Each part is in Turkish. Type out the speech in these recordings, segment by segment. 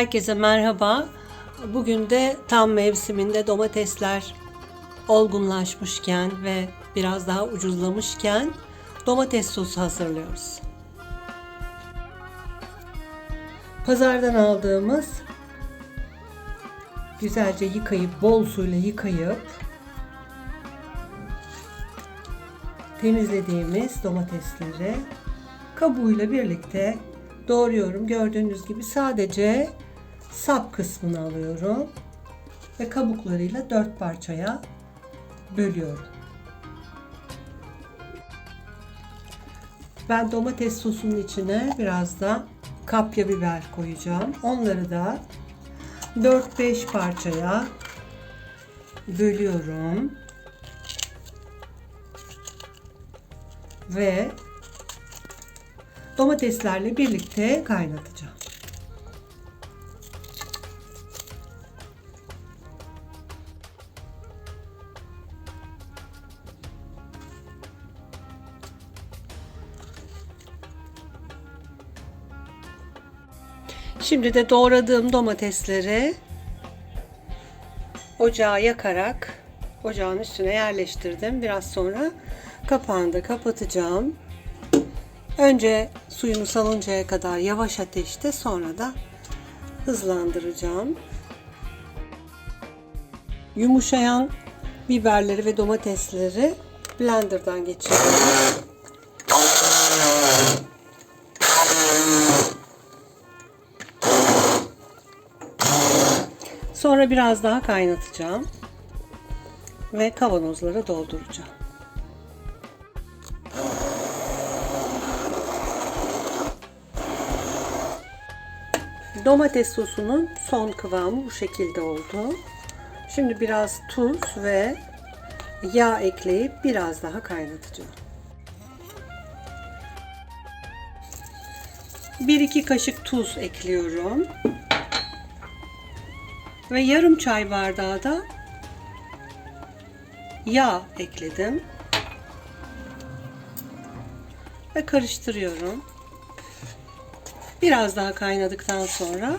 Herkese merhaba. Bugün de tam mevsiminde domatesler olgunlaşmışken ve biraz daha ucuzlamışken domates sosu hazırlıyoruz. Pazardan aldığımız güzelce yıkayıp bol suyla yıkayıp temizlediğimiz domatesleri kabuğuyla birlikte doğruyorum. Gördüğünüz gibi sadece sap kısmını alıyorum ve kabuklarıyla dört parçaya bölüyorum. Ben domates sosunun içine biraz da kapya biber koyacağım. Onları da 4-5 parçaya bölüyorum. Ve domateslerle birlikte kaynatacağım. Şimdi de doğradığım domatesleri ocağa yakarak ocağın üstüne yerleştirdim. Biraz sonra kapağını da kapatacağım. Önce suyunu salıncaya kadar yavaş ateşte sonra da hızlandıracağım. Yumuşayan biberleri ve domatesleri blenderdan geçiriyorum. Sonra biraz daha kaynatacağım ve kavanozlara dolduracağım. Domates sosunun son kıvamı bu şekilde oldu. Şimdi biraz tuz ve yağ ekleyip biraz daha kaynatacağım. 1-2 kaşık tuz ekliyorum. Ve yarım çay bardağı da yağ ekledim. Ve karıştırıyorum. Biraz daha kaynadıktan sonra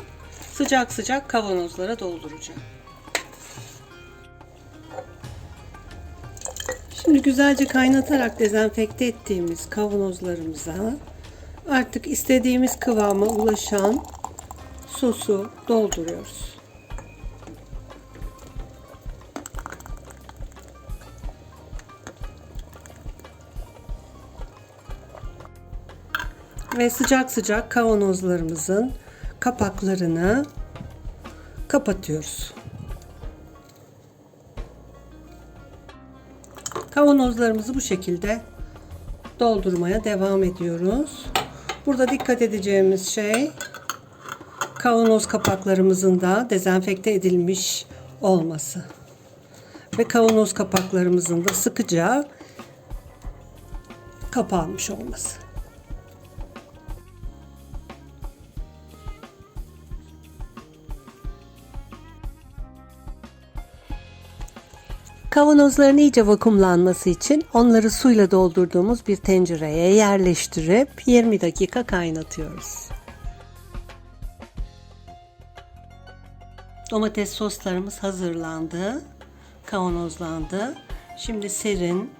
sıcak sıcak kavanozlara dolduracağım. Şimdi güzelce kaynatarak dezenfekte ettiğimiz kavanozlarımıza artık istediğimiz kıvama ulaşan sosu dolduruyoruz. Ve sıcak sıcak kavanozlarımızın kapaklarını kapatıyoruz. Kavanozlarımızı bu şekilde doldurmaya devam ediyoruz. Burada dikkat edeceğimiz şey kavanoz kapaklarımızın da dezenfekte edilmiş olması ve kavanoz kapaklarımızın da sıkıca kapanmış olması. Kavanozların iyice vakumlanması için onları suyla doldurduğumuz bir tencereye yerleştirip 20 dakika kaynatıyoruz. Domates soslarımız hazırlandı, kavanozlandı. Şimdi serin,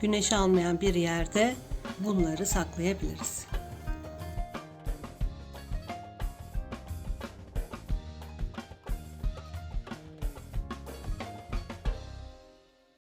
güneş almayan bir yerde bunları saklayabiliriz.